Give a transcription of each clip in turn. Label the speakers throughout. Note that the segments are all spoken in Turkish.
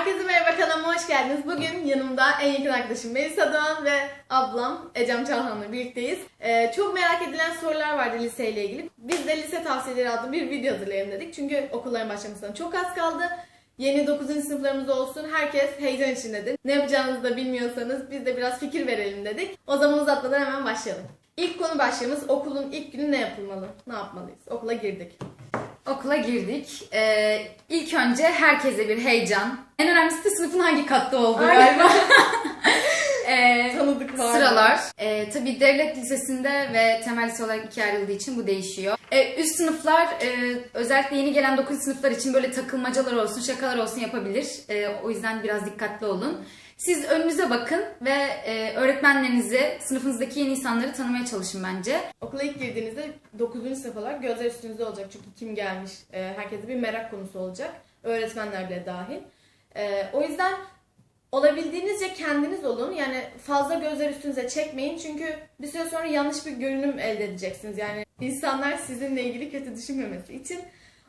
Speaker 1: Herkese merhaba kanalıma hoş geldiniz. Bugün yanımda en yakın arkadaşım Melisa Doğan ve ablam Ecem Çalhan'la birlikteyiz. Ee, çok merak edilen sorular vardı liseyle ilgili. Biz de lise tavsiyeleri adlı bir video hazırlayalım dedik. Çünkü okulların başlamasına çok az kaldı. Yeni 9. sınıflarımız olsun. Herkes heyecan içindedir. Ne yapacağınızı da bilmiyorsanız biz de biraz fikir verelim dedik. O zaman uzatmadan hemen başlayalım. İlk konu başlığımız okulun ilk günü ne yapılmalı? Ne yapmalıyız? Okula girdik.
Speaker 2: Okula girdik. Ee, ilk önce herkese bir heyecan. En önemlisi de sınıfın hangi katta olduğu
Speaker 1: Aynen.
Speaker 2: galiba. Ee,
Speaker 1: Tanıdık var.
Speaker 2: sıralar. Ee, tabii devlet lisesinde ve temel lise olarak ikiye ayrıldığı için bu değişiyor. Ee, üst sınıflar e, özellikle yeni gelen 9 sınıflar için böyle takılmacalar olsun, şakalar olsun yapabilir. Ee, o yüzden biraz dikkatli olun. Siz önünüze bakın ve e, öğretmenlerinizi, sınıfınızdaki yeni insanları tanımaya çalışın bence.
Speaker 1: Okula ilk girdiğinizde 9. sınıf olarak gözler üstünüzde olacak. Çünkü kim gelmiş, e, herkese bir merak konusu olacak. Öğretmenler bile dahil. E, o yüzden olabildiğinizce kendiniz olun. Yani fazla gözler üstünüze çekmeyin. Çünkü bir süre sonra yanlış bir görünüm elde edeceksiniz. Yani insanlar sizinle ilgili kötü düşünmemesi için.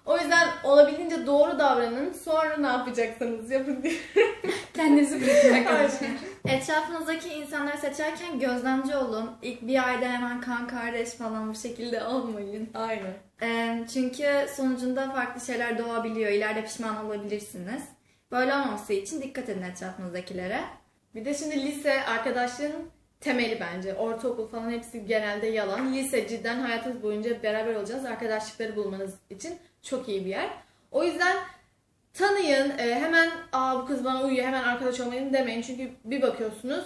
Speaker 1: O yüzden olabildiğince doğru davranın. Sonra ne yapacaksanız yapın diye.
Speaker 2: Kendinizi bırakın arkadaşlar.
Speaker 3: Etrafınızdaki insanları seçerken gözlemci olun. İlk bir ayda hemen kan kardeş falan bu şekilde olmayın.
Speaker 1: Aynen.
Speaker 3: Ee, çünkü sonucunda farklı şeyler doğabiliyor. İleride pişman olabilirsiniz. Böyle olmaması için dikkat edin etrafınızdakilere.
Speaker 1: Bir de şimdi lise arkadaşlığın temeli bence. Ortaokul falan hepsi genelde yalan. Lise cidden hayatınız boyunca beraber olacağınız arkadaşlıkları bulmanız için çok iyi bir yer. O yüzden tanıyın. e, hemen aa bu kız bana uyuyor hemen arkadaş olmayın demeyin. Çünkü bir bakıyorsunuz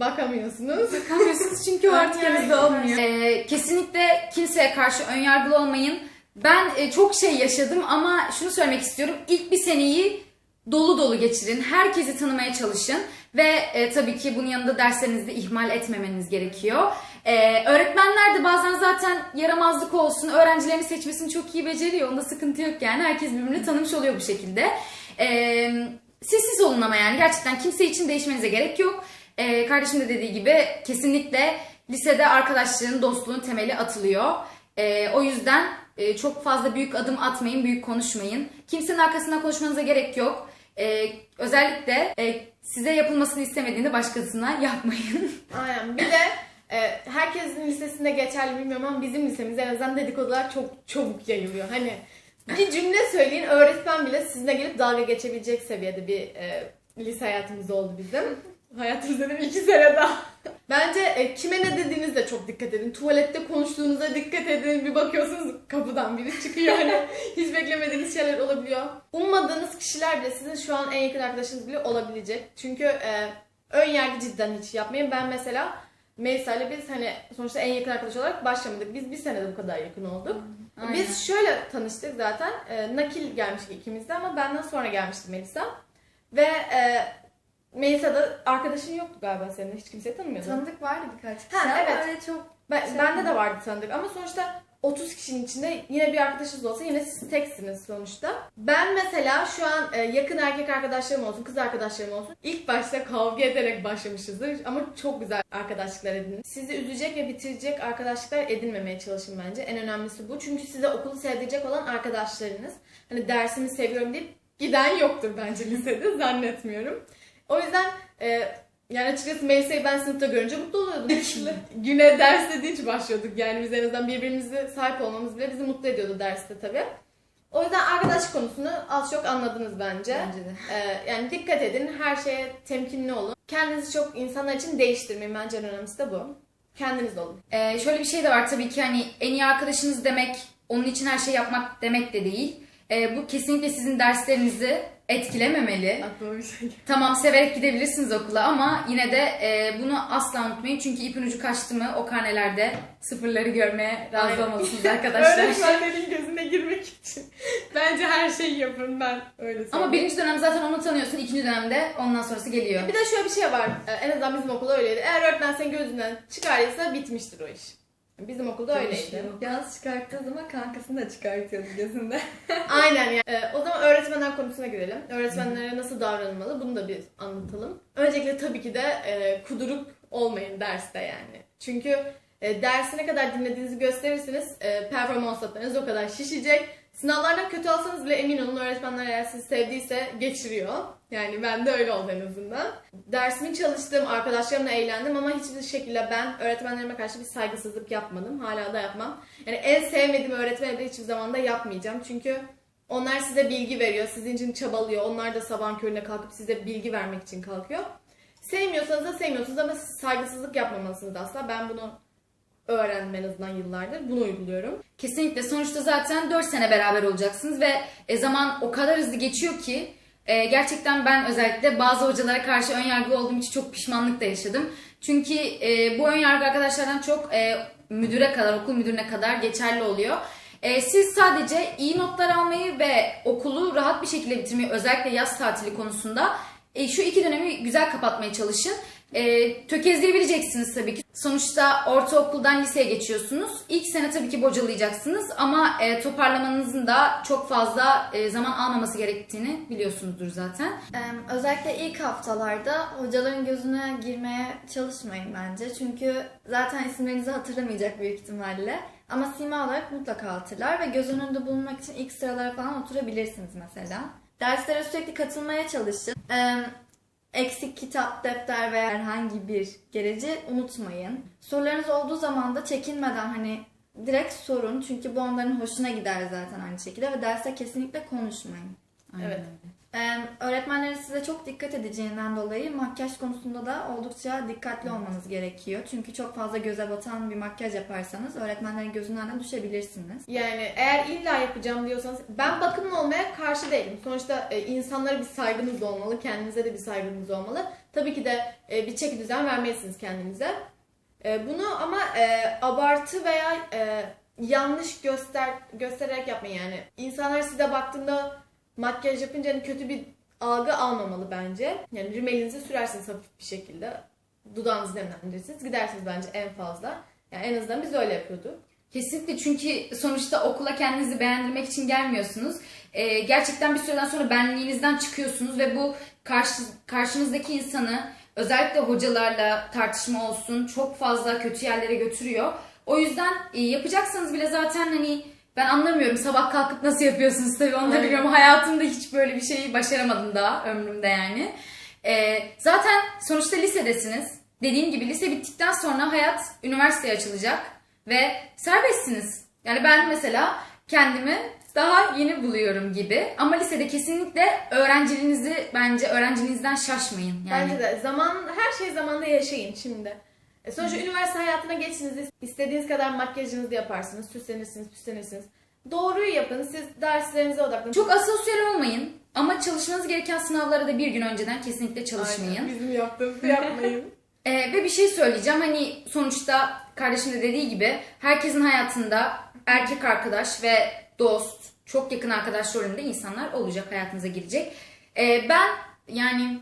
Speaker 1: bakamıyorsunuz.
Speaker 2: Bakamıyorsunuz çünkü o artık elinizde olmuyor. Ee, kesinlikle kimseye karşı önyargılı olmayın. Ben e, çok şey yaşadım ama şunu söylemek istiyorum. İlk bir seneyi dolu dolu geçirin. Herkesi tanımaya çalışın. Ve e, tabii ki bunun yanında derslerinizi de ihmal etmemeniz gerekiyor. Ee, öğretmenler de bazen zaten yaramazlık olsun, öğrencilerini seçmesini çok iyi beceriyor. Onda sıkıntı yok yani. Herkes birbirini tanımış oluyor bu şekilde. Ee, siz olun ama yani gerçekten kimse için değişmenize gerek yok. Ee, kardeşim de dediği gibi kesinlikle lisede arkadaşlığın, dostluğun temeli atılıyor. Ee, o yüzden e, çok fazla büyük adım atmayın, büyük konuşmayın. Kimsenin arkasından konuşmanıza gerek yok. Ee, özellikle e, size yapılmasını istemediğinde başkasına yapmayın.
Speaker 1: Aynen. Bir de e, herkesin lisesinde geçerli bilmiyorum ama bizim lisemizde en azından dedikodular çok çabuk yayılıyor. Hani bir cümle söyleyin öğretmen bile sizinle gelip dalga geçebilecek seviyede bir e, lise hayatımız oldu bizim. Hayatımız dedim iki sene daha. Bence e, kime ne dediğinizde çok dikkat edin. Tuvalette konuştuğunuza dikkat edin. Bir bakıyorsunuz kapıdan biri çıkıyor. Hani hiç beklemediğiniz şeyler olabiliyor. Ummadığınız kişiler bile sizin şu an en yakın arkadaşınız bile olabilecek. Çünkü e, ön yargı cidden hiç yapmayın. Ben mesela Melisa ile biz hani sonuçta en yakın arkadaş olarak başlamadık. Biz bir senede bu kadar yakın olduk.
Speaker 2: Aynen.
Speaker 1: Biz şöyle tanıştık zaten. E, nakil gelmiştik ikimiz de ama benden sonra gelmişti Melisa. Ve e, Melisa'da arkadaşın yoktu galiba senin. Hiç kimseyi tanımıyordun.
Speaker 3: Tanıdık vardı birkaç kişi
Speaker 1: Ha,
Speaker 3: ama
Speaker 1: evet.
Speaker 3: öyle çok
Speaker 1: Ben,
Speaker 3: Şey
Speaker 1: bende de vardı tanıdık ama sonuçta 30 kişinin içinde yine bir arkadaşınız olsa yine siz teksiniz sonuçta. Ben mesela şu an e, yakın erkek arkadaşlarım olsun, kız arkadaşlarım olsun. İlk başta kavga ederek başlamışızdır ama çok güzel arkadaşlıklar edinin. Sizi üzecek ve bitirecek arkadaşlıklar edinmemeye çalışın bence. En önemlisi bu. Çünkü size okulu sevdirecek olan arkadaşlarınız. Hani dersimi seviyorum deyip giden yoktur bence lisede zannetmiyorum. O yüzden e, yani açıkçası Melisa'yı ben sınıfta görünce mutlu oluyordum. Güne derste dinç başlıyorduk. Yani biz en azından birbirimize sahip olmamız bile bizi mutlu ediyordu derste tabii. O yüzden arkadaş konusunu az çok anladınız bence.
Speaker 2: Bence de.
Speaker 1: Ee, yani dikkat edin, her şeye temkinli olun. Kendinizi çok insanlar için değiştirmeyin. Bence en önemlisi de bu. Kendiniz olun.
Speaker 2: Ee, şöyle bir şey de var tabii ki hani en iyi arkadaşınız demek onun için her şey yapmak demek de değil. Ee, bu kesinlikle sizin derslerinizi etkilememeli.
Speaker 1: Aklıma bir şey.
Speaker 2: Tamam severek gidebilirsiniz okula ama yine de e, bunu asla unutmayın. Çünkü ipin ucu kaçtı mı o karnelerde sıfırları görmeye razı olmalısınız arkadaşlar.
Speaker 1: Öğretmenlerin gözüne girmek için. Bence her şeyi yapın ben öyle söyleyeyim.
Speaker 2: ama birinci dönem zaten onu tanıyorsun. ikinci dönemde ondan sonrası geliyor.
Speaker 1: Bir de şöyle bir şey var. Ee, En azından bizim okulda öyleydi. Eğer öğretmen senin gözünden çıkarırsa bitmiştir o iş. Bizim okulda öyleydi.
Speaker 3: Yalnız çıkarttığı zaman kankasını da çıkartıyordu gözünde.
Speaker 1: Aynen yani. Ee, o zaman öğretmenler konusuna girelim. Öğretmenlere nasıl davranılmalı bunu da bir anlatalım. Öncelikle tabii ki de e, kuduruk olmayın derste yani. Çünkü e, dersi ne kadar dinlediğinizi gösterirseniz e, performanslarınız o kadar şişecek. Sınavlardan kötü alsanız bile emin olun öğretmenler eğer sizi sevdiyse geçiriyor. Yani ben de öyle oldu en azından. Dersimi çalıştım, arkadaşlarımla eğlendim ama hiçbir şekilde ben öğretmenlerime karşı bir saygısızlık yapmadım. Hala da yapmam. Yani en sevmediğim öğretmeni de hiçbir zaman da yapmayacağım. Çünkü onlar size bilgi veriyor, sizin için çabalıyor. Onlar da sabahın körüne kalkıp size bilgi vermek için kalkıyor. Sevmiyorsanız da sevmiyorsunuz ama saygısızlık yapmamalısınız asla. Ben bunu öğrendim en azından yıllardır. Bunu uyguluyorum.
Speaker 2: Kesinlikle. Sonuçta zaten 4 sene beraber olacaksınız ve e, zaman o kadar hızlı geçiyor ki e, gerçekten ben özellikle bazı hocalara karşı ön yargılı olduğum için çok pişmanlık da yaşadım. Çünkü e, bu ön yargı arkadaşlardan çok e, müdüre kadar, okul müdürüne kadar geçerli oluyor. E, siz sadece iyi notlar almayı ve okulu rahat bir şekilde bitirmeyi özellikle yaz tatili konusunda e, şu iki dönemi güzel kapatmaya çalışın. E, tökezleyebileceksiniz tabii ki. Sonuçta ortaokuldan liseye geçiyorsunuz. İlk sene tabii ki bocalayacaksınız ama e, toparlamanızın da çok fazla e, zaman almaması gerektiğini biliyorsunuzdur zaten.
Speaker 3: Ee, özellikle ilk haftalarda hocaların gözüne girmeye çalışmayın bence. Çünkü zaten isimlerinizi hatırlamayacak büyük ihtimalle. Ama sima olarak mutlaka hatırlar ve göz önünde bulunmak için ilk sıralara falan oturabilirsiniz mesela. Derslere sürekli katılmaya çalışın. Ee, eksik kitap, defter veya herhangi bir gereci unutmayın. Sorularınız olduğu zaman da çekinmeden hani direkt sorun. Çünkü bu onların hoşuna gider zaten aynı şekilde ve derste kesinlikle konuşmayın.
Speaker 2: Aynen
Speaker 1: Evet.
Speaker 3: Ee, öğretmenlerin size çok dikkat edeceğinden dolayı makyaj konusunda da oldukça dikkatli olmanız gerekiyor. Çünkü çok fazla göze batan bir makyaj yaparsanız öğretmenlerin gözünden de düşebilirsiniz.
Speaker 1: Yani eğer illa yapacağım diyorsanız ben bakımlı olmaya karşı değilim. Sonuçta e, insanlara bir saygınız olmalı, kendinize de bir saygınız olmalı. Tabii ki de e, bir çeki düzen vermelisiniz kendinize. E, bunu ama e, abartı veya e, yanlış göster göstererek yapmayın yani. İnsanlar size baktığında makyaj yapınca hani kötü bir algı almamalı bence. Yani rimelinizi sürersiniz hafif bir şekilde. Dudağınızı nemlendirirsiniz. Gidersiniz bence en fazla. Yani en azından biz öyle yapıyorduk.
Speaker 2: Kesinlikle çünkü sonuçta okula kendinizi beğendirmek için gelmiyorsunuz. Ee, gerçekten bir süreden sonra benliğinizden çıkıyorsunuz ve bu karşı, karşınızdaki insanı özellikle hocalarla tartışma olsun çok fazla kötü yerlere götürüyor. O yüzden e, yapacaksanız bile zaten hani ben anlamıyorum sabah kalkıp nasıl yapıyorsunuz tabii onu da
Speaker 1: Aynen.
Speaker 2: biliyorum. Hayatımda hiç böyle bir şeyi başaramadım daha ömrümde yani. Ee, zaten sonuçta lisedesiniz. Dediğim gibi lise bittikten sonra hayat üniversiteye açılacak ve serbestsiniz. Yani ben mesela kendimi daha yeni buluyorum gibi. Ama lisede kesinlikle öğrenciliğinizi bence öğrenciliğinizden şaşmayın. Yani.
Speaker 1: Bence de zaman her şey zamanda yaşayın şimdi. E sonuçta üniversite hayatına geçtiğinizde istediğiniz kadar makyajınızı yaparsınız, süslenirsiniz, püslenirsiniz. Doğruyu yapın, siz derslerinize odaklanın.
Speaker 2: Çok asosyal olmayın ama çalışmanız gereken sınavlara da bir gün önceden kesinlikle çalışmayın.
Speaker 1: Aynen, Bizim yaptığımızı yapmayın.
Speaker 2: Ee, ve bir şey söyleyeceğim. Hani sonuçta kardeşim de dediği gibi herkesin hayatında erkek arkadaş ve dost, çok yakın arkadaş rolünde insanlar olacak, hayatınıza girecek. Ee, ben yani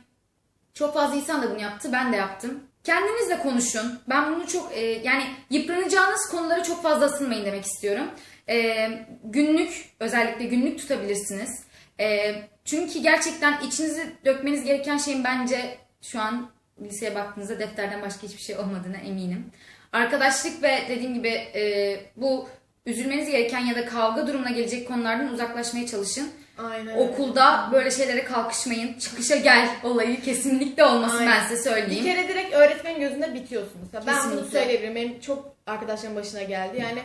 Speaker 2: çok fazla insan da bunu yaptı, ben de yaptım. Kendinizle konuşun. Ben bunu çok e, yani yıpranacağınız konulara çok fazla asılmayın demek istiyorum. Ee, günlük özellikle günlük tutabilirsiniz. Ee, çünkü gerçekten içinizi dökmeniz gereken şeyin bence şu an liseye baktığınızda defterden başka hiçbir şey olmadığına eminim. Arkadaşlık ve dediğim gibi e, bu üzülmeniz gereken ya da kavga durumuna gelecek konulardan uzaklaşmaya çalışın.
Speaker 1: Aynen.
Speaker 2: Okulda böyle şeylere kalkışmayın. Çıkışa gel olayı kesinlikle olmasın
Speaker 1: Aynen.
Speaker 2: ben size
Speaker 1: Bir
Speaker 2: söyleyeyim.
Speaker 1: kere direkt öğretmenin gözünde bitiyorsunuz. Ya Ben bunu söyleyebilirim. Benim çok arkadaşlarım başına geldi. Yani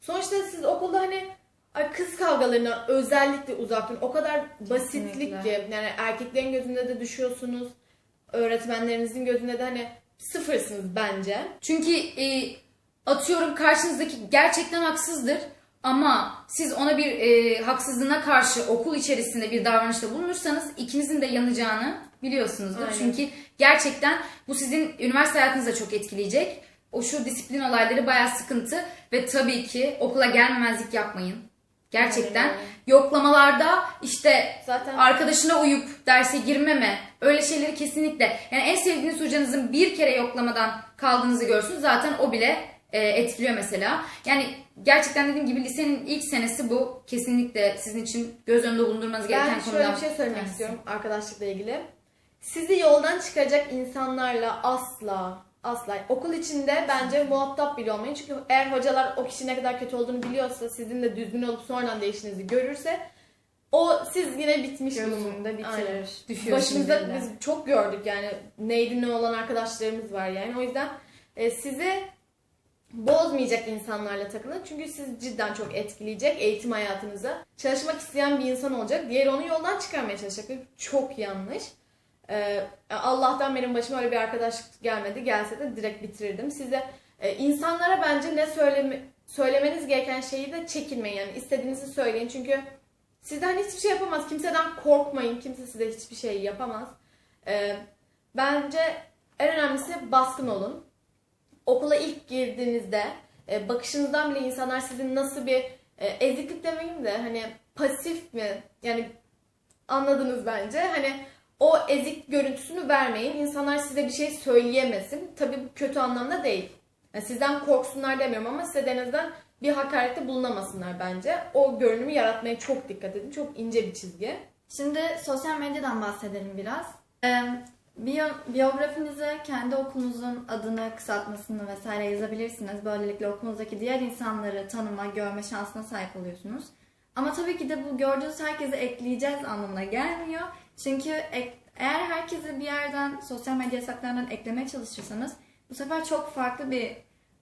Speaker 1: sonuçta siz okulda hani kız kavgalarına özellikle uzak durun. O kadar basitlik
Speaker 3: Kesinlikle.
Speaker 1: ki yani erkeklerin gözünde de düşüyorsunuz. Öğretmenlerinizin gözünde de hani sıfırsınız bence.
Speaker 2: Çünkü e, atıyorum karşınızdaki gerçekten haksızdır ama siz ona bir e, haksızlığına karşı okul içerisinde bir davranışta bulunursanız ikinizin de yanacağını biliyorsunuzdur.
Speaker 1: Aynen.
Speaker 2: Çünkü gerçekten bu sizin üniversite hayatınızı da çok etkileyecek. O şu disiplin olayları bayağı sıkıntı ve tabii ki okula gelmemezlik yapmayın. Gerçekten
Speaker 1: Aynen
Speaker 2: yoklamalarda işte
Speaker 1: Zaten
Speaker 2: arkadaşına uyup derse girmeme öyle şeyleri kesinlikle yani en sevdiğiniz hocanızın bir kere yoklamadan kaldığınızı görsün zaten o bile e, etkiliyor mesela. Yani gerçekten dediğim gibi lisenin ilk senesi bu kesinlikle sizin için göz önünde bulundurmanız gereken
Speaker 1: ben şöyle
Speaker 2: konudan
Speaker 1: bir şey söylemek
Speaker 2: tanesi.
Speaker 1: istiyorum arkadaşlıkla ilgili. Sizi yoldan çıkacak insanlarla asla Asla. Okul içinde bence muhatap bile olmayın. Çünkü eğer hocalar o kişi ne kadar kötü olduğunu biliyorsa, sizin de düzgün olup sonradan değiştiğinizi görürse o siz yine bitmiş Aynen.
Speaker 3: bitirir.
Speaker 1: Başımızda biz çok gördük yani neydi ne olan arkadaşlarımız var yani. O yüzden e, sizi bozmayacak insanlarla takılın. Çünkü siz cidden çok etkileyecek eğitim hayatınızı. Çalışmak isteyen bir insan olacak. Diğeri onu yoldan çıkarmaya çalışacak. Çok yanlış. Ee, Allah'tan benim başıma öyle bir arkadaş gelmedi. Gelse de direkt bitirirdim. Size e, insanlara bence ne söyleme, söylemeniz gereken şeyi de çekinmeyin. Yani istediğinizi söyleyin. Çünkü sizden hiçbir şey yapamaz. Kimseden korkmayın. Kimse size hiçbir şey yapamaz. Ee, bence en önemlisi baskın olun. Okula ilk girdiğinizde e, bakışınızdan bile insanlar sizin nasıl bir e, eziklik demeyeyim de hani pasif mi yani anladınız bence. Hani o ezik görüntüsünü vermeyin. İnsanlar size bir şey söyleyemesin. Tabii bu kötü anlamda değil. Yani sizden korksunlar demiyorum ama size de en azından bir hakarette bulunamasınlar bence. O görünümü yaratmaya çok dikkat edin. Çok ince bir çizgi.
Speaker 3: Şimdi sosyal medyadan bahsedelim biraz. Biyo, biyografinize kendi okulunuzun adını, kısaltmasını vesaire yazabilirsiniz. Böylelikle okulunuzdaki diğer insanları tanıma, görme şansına sahip oluyorsunuz. Ama tabii ki de bu gördüğünüz herkese ekleyeceğiz anlamına gelmiyor. Çünkü ek- eğer herkesi bir yerden sosyal medya hesaplarından eklemeye çalışırsanız bu sefer çok farklı bir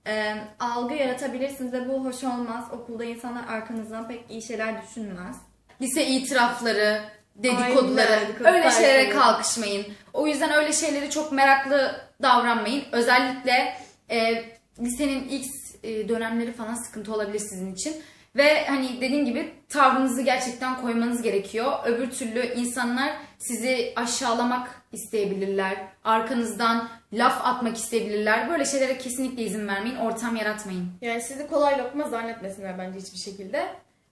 Speaker 3: e, algı yaratabilirsiniz ve bu hoş olmaz. Okulda insanlar arkanızdan pek iyi şeyler düşünmez.
Speaker 2: lise itirafları, dedikoduları,
Speaker 1: Aynen, dedikodu
Speaker 2: öyle şeylere kalkışmayın. O yüzden öyle şeyleri çok meraklı davranmayın. Özellikle e, lisenin ilk e, dönemleri falan sıkıntı olabilir sizin için. Ve hani dediğim gibi tavrınızı gerçekten koymanız gerekiyor. Öbür türlü insanlar sizi aşağılamak isteyebilirler. Arkanızdan laf atmak isteyebilirler. Böyle şeylere kesinlikle izin vermeyin. Ortam yaratmayın.
Speaker 1: Yani sizi kolay lokma zannetmesinler bence hiçbir şekilde.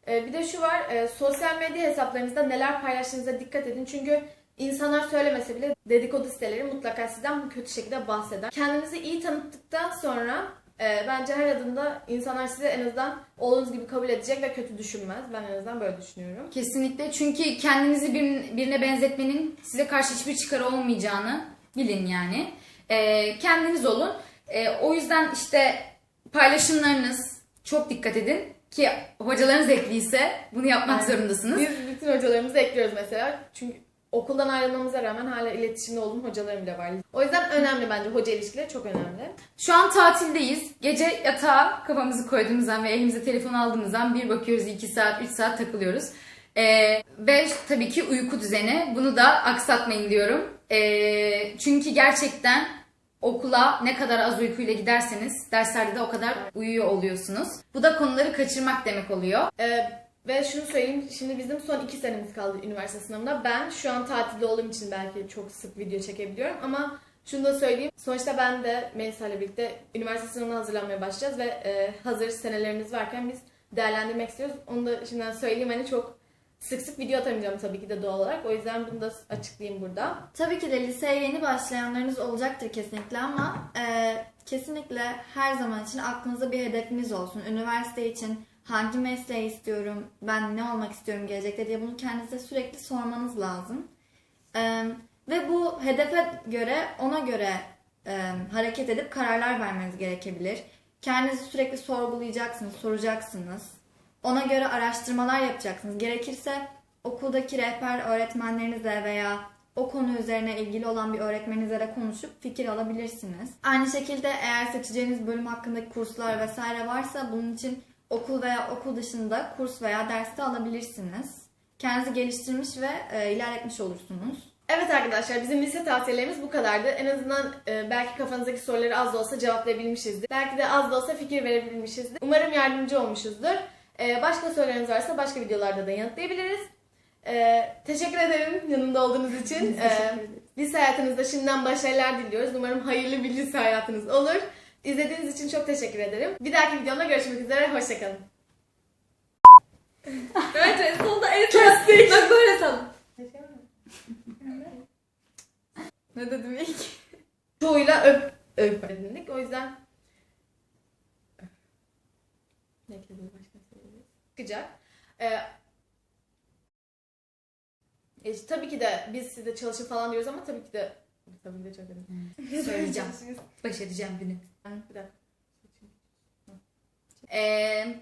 Speaker 1: Ee, bir de şu var, e, sosyal medya hesaplarınızda neler paylaştığınıza dikkat edin. Çünkü insanlar söylemese bile dedikodu siteleri mutlaka sizden bu kötü şekilde bahseder. Kendinizi iyi tanıttıktan sonra e, bence her adımda insanlar sizi en azından olduğunuz gibi kabul edecek ve kötü düşünmez. Ben en azından böyle düşünüyorum.
Speaker 2: Kesinlikle çünkü kendinizi bir- birine benzetmenin size karşı hiçbir çıkarı olmayacağını bilin yani. Ee, kendiniz olun. O yüzden işte paylaşımlarınız çok dikkat edin ki hocalarınız ekliyse bunu yapmak
Speaker 1: Aynen.
Speaker 2: zorundasınız.
Speaker 1: Biz bütün hocalarımızı ekliyoruz mesela. Çünkü okuldan ayrılmamıza rağmen hala iletişimde olduğum hocalarım bile var. O yüzden önemli bence hoca ilişkileri çok önemli.
Speaker 2: Şu an tatildeyiz. Gece yatağa kafamızı koyduğumuzdan ve elimize telefon aldığımızdan bir bakıyoruz 2 saat 3 saat takılıyoruz. Ee, ve tabii ki uyku düzeni. Bunu da aksatmayın diyorum. Ee, çünkü gerçekten okula ne kadar az uykuyla giderseniz derslerde de o kadar uyuyor oluyorsunuz. Bu da konuları kaçırmak demek oluyor.
Speaker 1: Ee, ve şunu söyleyeyim, şimdi bizim son iki senemiz kaldı üniversite sınavında. Ben şu an tatilde olduğum için belki çok sık video çekebiliyorum ama şunu da söyleyeyim. Sonuçta ben de Melisa ile birlikte üniversite sınavına hazırlanmaya başlayacağız ve e, hazır senelerimiz varken biz değerlendirmek istiyoruz. Onu da şimdiden söyleyeyim hani çok sık sık video atamayacağım tabii ki de doğal olarak. O yüzden bunu da açıklayayım burada.
Speaker 3: Tabii ki de liseye yeni başlayanlarınız olacaktır kesinlikle ama e, kesinlikle her zaman için aklınızda bir hedefiniz olsun. Üniversite için hangi mesleği istiyorum, ben ne olmak istiyorum gelecekte diye bunu kendinize sürekli sormanız lazım. E, ve bu hedefe göre, ona göre e, hareket edip kararlar vermeniz gerekebilir. Kendinizi sürekli sorgulayacaksınız, soracaksınız. Ona göre araştırmalar yapacaksınız. Gerekirse okuldaki rehber öğretmenlerinizle veya o konu üzerine ilgili olan bir öğretmeninizle de konuşup fikir alabilirsiniz. Aynı şekilde eğer seçeceğiniz bölüm hakkındaki kurslar vesaire varsa bunun için okul veya okul dışında kurs veya ders de alabilirsiniz. Kendinizi geliştirmiş ve e, ilerletmiş olursunuz.
Speaker 1: Evet arkadaşlar bizim lise tavsiyelerimiz bu kadardı. En azından e, belki kafanızdaki soruları az da olsa cevaplayabilmişizdir. Belki de az da olsa fikir verebilmişizdir. Umarım yardımcı olmuşuzdur. E, başka sorularınız varsa başka videolarda da yanıtlayabiliriz. E, teşekkür ederim yanımda olduğunuz için. E, lise hayatınızda şimdiden başarılar diliyoruz. Umarım hayırlı bir lise hayatınız olur. İzlediğiniz için çok teşekkür ederim. Bir dahaki videomda görüşmek üzere. Hoşçakalın. evet, en sonunda el kestik.
Speaker 3: Bak böyle salın. Ne dedim ilk?
Speaker 1: Çoğuyla öp öp edindik. O yüzden ne başka söyleyeyim çıkacak. Ee, e, tabii ki de biz size çalışın falan diyoruz ama tabii ki de tabii ki de çok önemli. Hmm.
Speaker 2: Söyleyeceğim. Başaracağım günü.
Speaker 1: Bir dakika.
Speaker 2: Ee,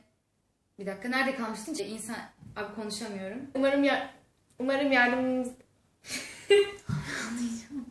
Speaker 2: bir dakika nerede kalmıştın? İnsan abi konuşamıyorum.
Speaker 1: Umarım ya umarım yardımımız anlayacağım.